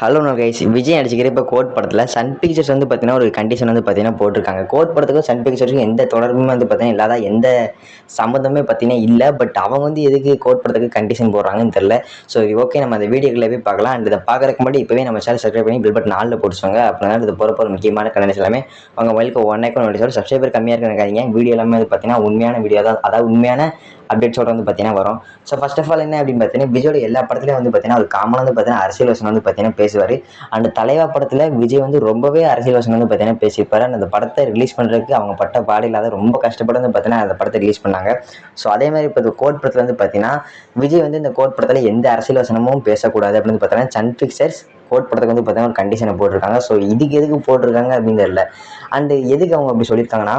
Hello no guys Vijay நடிச்சிக்கிற இப்போ code படத்தில் சன் பிக்சர்ஸ் வந்து பார்த்தீங்கன்னா ஒரு கண்டிஷன் வந்து பார்த்தீங்கன்னா போட்டிருக்காங்க. கோட் படத்துக்கும் சன் பிக்சர்ஸுக்கும் எந்த தொடர்புமே வந்து பார்த்தீங்கன்னா இல்லாத எந்த சம்மந்தமே பார்த்தீங்கன்னா இல்லை. பட் அவங்க வந்து எதுக்கு கோட் படத்துக்கு கண்டிஷன் போடுறாங்கன்னு தெரில ஸோ இது ஓகே நம்ம அந்த வீடியோக்குள்ளே போய் பார்க்கலாம். அண்ட் இதை பார்க்குறக்கு முன்னாடி இப்போவே நம்ம சேனல் சப்ஸ்கிரைப் பண்ணி பில் பட் நாளில் போட்டுருவாங்க அப்படின்னா இது போகிற போகிற முக்கியமான கண்டென்ட்ஸ் எல்லாமே அவங்க மொபைலுக்கு ஒன் ஐக்கன் நோட்டிஸ் சப்ஸ்கிரைபர் கம்மியாக இருக்குன்னு நினைக்காதீங்க. வீடியோ எல்லாமே வந்து பார்த்தீங்கன்னா உண்மையான வீடியோ தான். அதாவது உண்மையான அப்டேட்ஸோட வந்து பார்த்தீங்கன்னா வரும். ஸோ ஃபஸ்ட் ஆஃப் ஆல் என்ன அப்படின்னு பார்த்தீங்கன்னா விஜயோட எல்லா படத்துலையும் வந்து பார்த்தீங்கன்னா ஒரு காமனாக வந்து பார்த்தீங்கன்னா அரசியல் வசனம் வந்து பார்த்தீங்கன்னா பேசுவார். அண்ட் தலைவா படத்தில் விஜய் வந்து ரொம்பவே அரசியல் வசனம் வந்து பார்த்தீங்கன்னா பேசியிருப்பாரு. அந்த படத்தை ரிலீஸ் பண்ணுறதுக்கு அவங்க பட்ட பாடு இல்லாத ரொம்ப கஷ்டப்பட்டு வந்து பார்த்தீங்கன்னா அந்த படத்தை ரிலீஸ் பண்ணாங்க. ஸோ அதே மாதிரி இப்போ இந்த கோட் படத்தில் வந்து பார்த்தீங்கன்னா விஜய் வந்து இந்த கோட் படத்தில் எந்த அரசியல் வசனமும் பேசக்கூடாது அப்படின்னு பார்த்தீங்கன்னா சன் பிக்சர்ஸ் கோட் படத்துக்கு வந்து பார்த்தீங்கன்னா ஒரு கண்டிஷனை போட்டிருக்காங்க. ஸோ இதுக்கு எதுக்கு போட்டிருக்காங்க அப்படின்னு தெரியல அண்டு எதுக்கு அவங்க அப்படி சொல்லியிருக்காங்கன்னா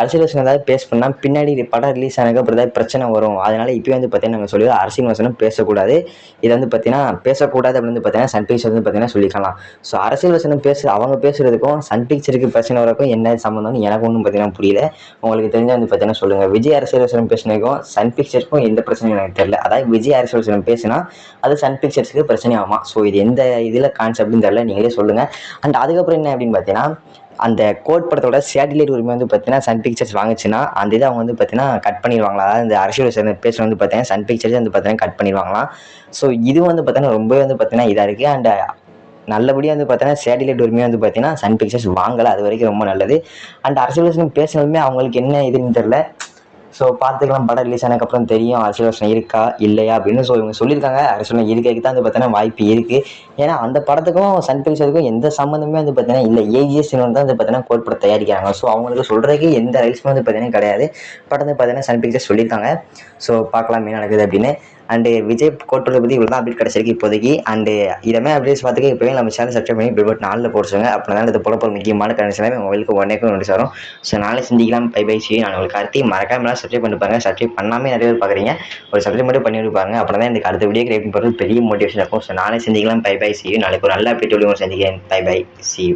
அரசியல் வசனம் ஏதாவது பேஸ் பண்ணால் பின்னாடி படம் ரிலீஸ் ஆனதுக்கு அப்புறம் ஏதாவது பிரச்சனை வரும். அதனால இப்போ வந்து பார்த்தீங்கன்னா நாங்கள் சொல்லி அரசியல் வசனம் பேசக்கூடாது. இதை வந்து பார்த்தீங்கன்னா பேசக்கூடாது அப்படின்னு வந்து பார்த்தீங்கன்னா சன் பிக்சர் வந்து பார்த்தீங்கன்னா சொல்லிக்கலாம். ஸோ அரசியல் வசனம் பேச அவங்க பேசுறதுக்கும் சன் பிக்சருக்கு பிரச்சனை வரக்கும் என்ன சம்மந்தம்னு எனக்கு ஒன்றும் பார்த்தீங்கன்னா புரியல. உங்களுக்கு தெரிஞ்ச வந்து பார்த்தீங்கன்னா சொல்லுங்கள் விஜய் அரசியல் வசனம் பேசினதுக்கும் சன் பிக்சருக்கும் எந்த பிரச்சனையும் எனக்கு தெரியல. அதாவது விஜய் அரசியல் வசனம் பேசினா அது சன் பிக்சர்ஸ்க்கு பிரச்சனை ஆகும் ஸோ இது எந்த இதில் கான்செப்ட்னு தெரியல. நீங்களே சொல்லுங்கள் அண்ட் அதுக்கப்புறம் என்ன அப்படின்னு பார்த்தீங்கன்னா அந்த கோட் படத்தோட சேட்டிலைட் உரிமை வந்து பார்த்தீங்கன்னா சன் பிக்சர்ஸ் வாங்குச்சுன்னா அந்த இதை அவங்க வந்து பார்த்தீங்கன்னா கட் பண்ணிடுவாங்களா? அதாவது இந்த அரசியல் சேர்ந்த பேச வந்து பார்த்தீங்கன்னா சன் பிக்சர்ஸ் வந்து பார்த்தீங்கன்னா கட் பண்ணிடுவாங்களாம் ஸோ இது வந்து பார்த்தீங்கன்னா ரொம்பவே வந்து பார்த்தீங்கன்னா இதாக இருக்குது அண்ட் நல்லபடியாக வந்து பார்த்தீங்கன்னா சேட்டிலைட் உரிமையாக வந்து பார்த்தீங்கன்னா சன் பிக்சர்ஸ் வாங்கலை. அது வரைக்கும் ரொம்ப நல்லது. அண்ட் அரசியல் பேசினாலுமே அவங்களுக்கு என்ன இதுன்னு தெரில ஸோ பார்த்துக்கலாம் படம் ரிலீஸ் ஆனதுக்கப்புறம் தெரியும் அரசியல் வசனம் இருக்கா இல்லையா அப்படின்னு ஸோ இவங்க சொல்லியிருக்காங்க. அரசியல் இருக்கிறதுக்கு தான் வந்து பார்த்தீங்கன்னா வாய்ப்பு இருக்குது ஏன்னா அந்த படத்துக்கும் சன் பிக்சருக்கும் எந்த சம்மந்தமே வந்து பார்த்தீங்கன்னா இல்லை. ஏஜிஎஸ் தான் வந்து பார்த்தீங்கன்னா கோட் படம் தயாரிக்கிறாங்க. ஸோ அவங்களுக்கு சொல்கிறதுக்கு எந்த ரைட்ஸுமே வந்து பார்த்தீங்கன்னா கிடையாது. படம் வந்து பார்த்தீங்கன்னா சன் பிக்சர் சொல்லியிருக்காங்க. ஸோ பார்க்கலாம் என்ன நடக்குது அப்படின்னு. அண்டு விஜய் கோட் பற்றி இவ்வளோ தான் அப்டேட் கிடச்சிருக்கு இப்போதைக்கு. அண்டு இதமே அப்டேட்ஸ் பார்த்துக்க இப்போவே நம்ம சேனல் சப்ஸ்கிரைப் பண்ணி பில் பட் நாளில் போட்டுருங்க அப்படின்னா தான் இது போல போகிற முக்கியமான கண்டிஷன் எல்லாமே மொபைலுக்கு ஒன்னே நோட்டீஸ் வரும். ஸோ நாளை சிந்திக்கலாம் பை பை சி நான் உங்களுக்கு அடுத்து மறக்காமலாம் சப்ஸ்கிரைப் பண்ணி பாருங்க. சப்ஸ்கிரைப் பண்ணாமல் நிறைய பேர் பார்க்குறீங்க ஒரு சப்ஸ்கிரைப் மட்டும் பண்ணி விடுப்பாங்க அப்படின்னா தான் எனக்கு அடுத்த வீடியோ கிரியேட் பண்ணுறது பெரிய மோட்டிவேஷன் இருக்கும். ஸோ நாளை சிந்திக்கலாம் பை பை சி நாளைக்கு ஒரு நல்ல அப்டேட் வீடியோ சந்திக்கிறேன். Bye bye C